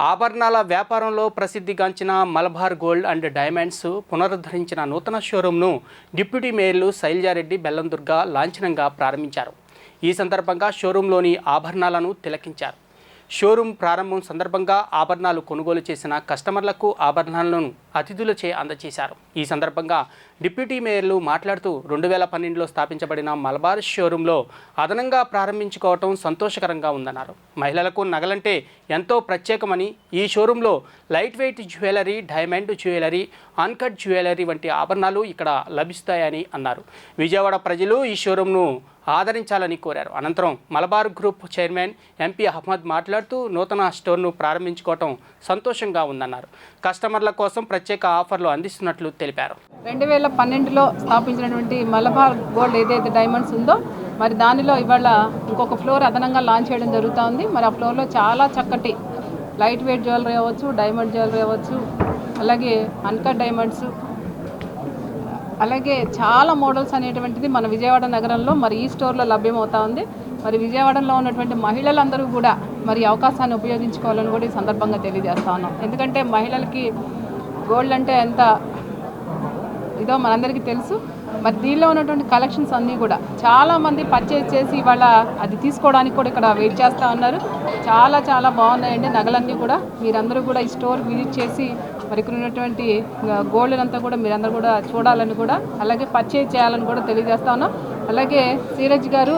ఆభరణాల వ్యాపారంలో ప్రసిద్ధిగాంచిన మలబార్ గోల్డ్ అండ్ డైమండ్స్ పునరుద్ధరించిన నూతన షోరూంను డిప్యూటీ మేయర్లు శైలజారెడ్డి బెల్లందుర్గ లాంఛనంగా ప్రారంభించారు. ఈ సందర్భంగా షోరూంలోని ఆభరణాలను తిలకించారు. షోరూం ప్రారంభం సందర్భంగా ఆభరణాలు కొనుగోలు చేసిన కస్టమర్లకు ఆభరణాలను అతిథులచే అందజేశారు. ఈ సందర్భంగా డిప్యూటీ మేయర్లు మాట్లాడుతూ రెండు వేల పన్నెండులో స్థాపించబడిన మలబార్ షోరూంలో అదనంగా ప్రారంభించుకోవటం సంతోషకరంగా ఉందన్నారు. మహిళలకు నగలంటే ఎంతో ప్రత్యేకమని ఈ షోరూంలో light weight jewellery diamond jewellery uncut jewellery వంటి ఆభరణాలు ఇక్కడ లభిస్తాయని అన్నారు. విజయవాడ ప్రజలు ఈ షోరూంను ఆదరించాలని కోరారు. అనంతరం Malabar group chairman MP Ahmad మాట్లాడుతూ నూతన స్టోర్ను ప్రారంభించుకోవటం సంతోషంగా ఉందన్నారు. కస్టమర్ల కోసం ప్రత్యేక ఆఫర్లు అందిస్తున్నట్లు తెలిపారు. రెండు వేల పన్నెండులో స్థాపించినటువంటి మలబార్ గోల్డ్ ఏదైతే డైమండ్స్ ఉందో మరి దానిలో ఇవాళ ఇంకొక ఫ్లోర్ అదనంగా లాంచ్ చేయడం జరుగుతూ ఉంది మరి ఆ ఫ్లోర్లో చాలా చక్కటి లైట్ వెయిట్ జ్యువెలరీ అవ్వచ్చు డైమండ్ జ్యువెలరీ అవ్వచ్చు అలాగే అన్కట్ డైమండ్స్ అలాగే చాలా మోడల్స్ అనేటువంటిది మన విజయవాడ నగరంలో మరి ఈ స్టోర్లో లభ్యమవుతా ఉంది. మరి విజయవాడలో ఉన్నటువంటి మహిళలందరూ కూడా మరి అవకాశాన్ని ఉపయోగించుకోవాలని కూడా ఈ సందర్భంగా తెలియజేస్తా ఉన్నాం. ఎందుకంటే మహిళలకి గోల్డ్ అంటే ఎంత ఇదో మనందరికీ తెలుసు. మరి దీనిలో ఉన్నటువంటి కలెక్షన్స్ అన్నీ కూడా చాలామంది పర్చేజ్ చేసి ఇవాళ అది తీసుకోవడానికి కూడా ఇక్కడ వెయిట్ చేస్తూ ఉన్నారు. చాలా చాలా బాగున్నాయండి నగలన్నీ కూడా. మీరందరూ కూడా ఈ స్టోర్ విజిట్ చేసి మరి ఇక్కడ ఉన్నటువంటి గోల్డ్ అంతా కూడా మీరందరూ కూడా చూడాలని కూడా అలాగే పర్చేజ్ చేయాలని కూడా తెలియజేస్తా ఉన్నాం. అలాగే సీరజ్ గారు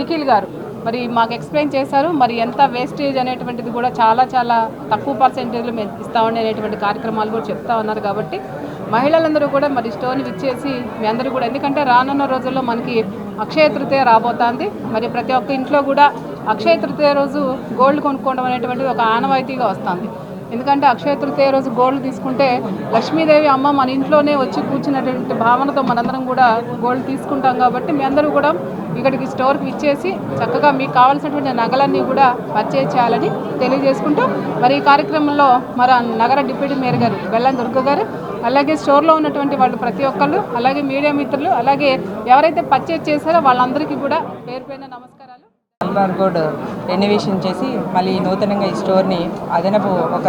నిఖిల్ గారు మరి మాకు ఎక్స్ప్లెయిన్ చేశారు. మరి ఎంత వేస్టేజ్ అనేటువంటిది కూడా చాలా చాలా తక్కువ పర్సెంటేజ్లో మేము ఇస్తామండి అనేటువంటి కార్యక్రమాలు కూడా చెప్తా ఉన్నారు కాబట్టి మహిళలందరూ కూడా మరి స్టోన్ ఇచ్చేసి మీ అందరూ కూడా ఎందుకంటే రానున్న రోజుల్లో మనకి అక్షయ తృతీయ రాబోతోంది. మరి ప్రతి ఒక్క ఇంట్లో కూడా అక్షయ తృతీయ రోజు గోల్డ్ కొనుక్కోవడం అనేటువంటిది ఒక ఆనవాయితీగా వస్తుంది. ఎందుకంటే అక్షయ తృతీయ రోజు గోల్డ్ తీసుకుంటే లక్ష్మీదేవి అమ్మ మన ఇంట్లోనే వచ్చి కూర్చున్నటువంటి భావనతో మనందరం కూడా గోల్డ్ తీసుకుంటాం కాబట్టి మీ అందరూ కూడా ఇక్కడికి స్టోర్కి ఇచ్చేసి చక్కగా మీకు కావాల్సినటువంటి నగలన్నీ కూడా పర్చేజ్ చేయాలని తెలియజేసుకుంటూ మరి ఈ కార్యక్రమంలో మరి నగర డిప్యూటీ మేయర్ గారు బెల్లం దుర్గ గారు అలాగే స్టోర్లో ఉన్నటువంటి వాళ్ళు ప్రతి ఒక్కళ్ళు అలాగే మీడియా మిత్రులు అలాగే ఎవరైతే పర్చేజ్ చేశారో వాళ్ళందరికీ కూడా పేరు పైన నమస్కారం. మల్బార్ గోడ్ రెనోవేషన్ చేసి మళ్ళీ నూతనంగా ఈ స్టోర్ని అదనపు ఒక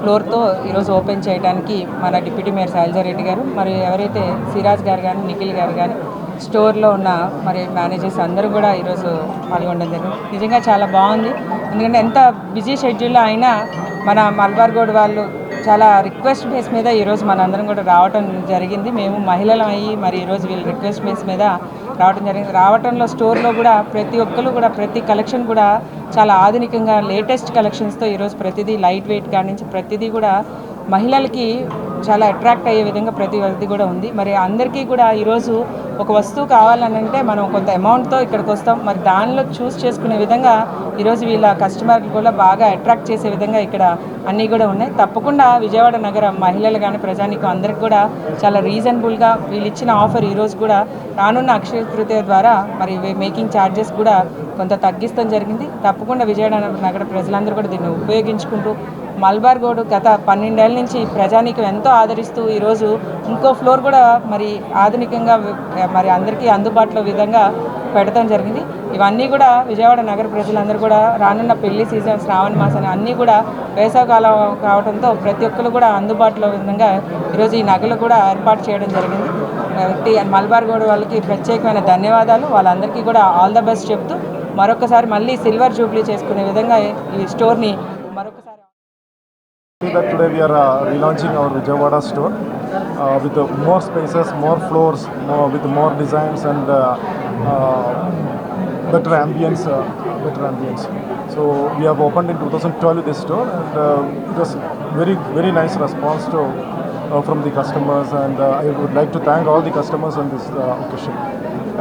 ఫ్లోర్తో ఈరోజు ఓపెన్ చేయడానికి మన డిప్యూటీ మేయర్ శైలజారెడ్డి గారు మరి ఎవరైతే సిరాజ్ గారు కానీ నిఖిల్ గారు కానీ స్టోర్లో ఉన్న మరి మేనేజర్స్ అందరూ కూడా ఈరోజు పాల్గొనడం జరిగింది. నిజంగా చాలా బాగుంది. ఎందుకంటే ఎంత బిజీ షెడ్యూల్లో అయినా మన మల్బార్ గోడ్ వాళ్ళు చాలా రిక్వెస్ట్ బేస్ మీద ఈరోజు మనందరం కూడా రావటం జరిగింది. మేము మహిళలం అయ్యి మరి ఈరోజు వీళ్ళు రిక్వెస్ట్ బేస్ మీద రావటం జరిగింది. రావటంలో స్టోర్లో కూడా ప్రతి ఒక్కరు కూడా ప్రతి కలెక్షన్ కూడా చాలా ఆధునికంగా లేటెస్ట్ కలెక్షన్స్తో ఈరోజు ప్రతిదీ లైట్ వెయిట్ కాడి నుంచి ప్రతిదీ కూడా మహిళలకి చాలా అట్రాక్ట్ అయ్యే విధంగా ప్రతి వ్యక్తి కూడా ఉంది. మరి అందరికీ కూడా ఈరోజు ఒక వస్తువు కావాలని అంటే మనం కొంత అమౌంట్తో ఇక్కడికి వస్తాం. మరి దానిలో చూస్ చేసుకునే విధంగా ఈరోజు వీళ్ళ కస్టమర్లు కూడా బాగా అట్రాక్ట్ చేసే విధంగా ఇక్కడ అన్నీ కూడా ఉన్నాయి. తప్పకుండా విజయవాడ నగరం మహిళలు కానీ ప్రజానికి అందరికి కూడా చాలా రీజనబుల్గా వీళ్ళు ఇచ్చిన ఆఫర్ ఈరోజు కూడా రానున్న అక్షయ తృతీయ ద్వారా మరి మేకింగ్ ఛార్జెస్ కూడా కొంత తగ్గిస్తాం జరిగింది. తప్పకుండా విజయవాడ నగర ప్రజలందరూ కూడా దీన్ని ఉపయోగించుకుంటూ మల్బార్ గోడు గత పన్నెండేళ్ళ నుంచి ప్రజానీకం ఎంతో ఆదరిస్తూ ఈరోజు ఇంకో ఫ్లోర్ కూడా మరి ఆధునికంగా మరి అందరికీ అందుబాటులో విధంగా పెడతాం జరిగింది. ఇవన్నీ కూడా విజయవాడ నగర ప్రజలందరూ కూడా రానున్న పెళ్ళి సీజన్ శ్రావణ మాసాన్ని అన్నీ కూడా వేసవకాలం కావడంతో ప్రతి ఒక్కరు కూడా అందుబాటులో విధంగా ఈరోజు ఈ నగలు కూడా ఏర్పాటు చేయడం జరిగింది. కాబట్టి మల్బార్ గోడ వాళ్ళకి ప్రత్యేకమైన ధన్యవాదాలు. వాళ్ళందరికీ కూడా ఆల్ ద బెస్ట్ చెప్తూ మరొకసారి మళ్ళీ సిల్వర్ జూబ్లీ చేసుకునే విధంగా ఈ స్టోర్ని మరొకసారి that today we are uh, relaunching our Vijayawada store uh, with uh, more spaces, more floors, more, with more designs and uh, uh, better ambience. Uh, better ambience. So we have opened in 2012 this store, and uh, it was very very nice response to uh, from the customers, and uh, I would like to thank all the customers on this uh, occasion.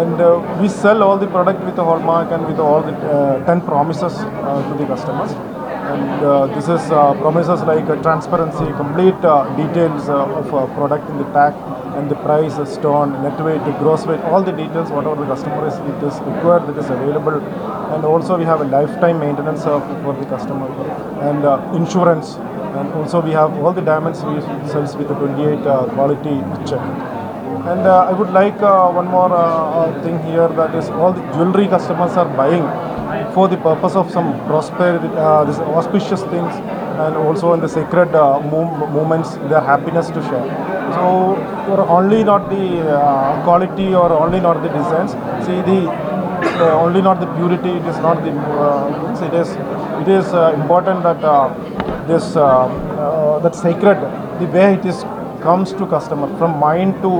And uh, we sell all the product with the hallmark and with all the uh, 10 promises uh, to the customers and uh, this is uh, promises like transparency, complete uh, details of product in the pack and the price, the stone, net weight, the gross weight, all the details whatever the customer is it is required it is available and also we have a lifetime maintenance for the customer and uh, insurance and also we have all the diamonds we sells with the 28 uh, quality check. And uh, I would like uh, one more uh, thing here that is all the jewelry customers are buying for the purpose of some prosperity, this auspicious things, and also in the sacred mom- moments, their happiness to share. So, only not the uh, quality or only not the designs. See the uh, only not the purity. It is not the. Uh, it is. It is uh, important that uh, this uh, uh, that sacred the way it is comes to customer from mind to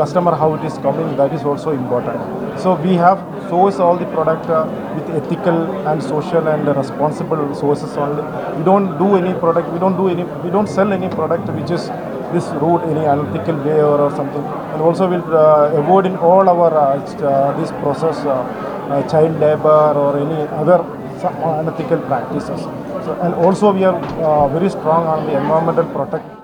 customer how it is coming that is also important. So we have source all the product uh, with ethical and social and responsible sources only. We don't do any product we don't do any we don't sell any product which is this route any unethical way or, or something. And also will uh, avoid in all our uh, uh, this process uh, uh, child labor or any other unethical practices. So, and also we are uh, very strong on the environmental protect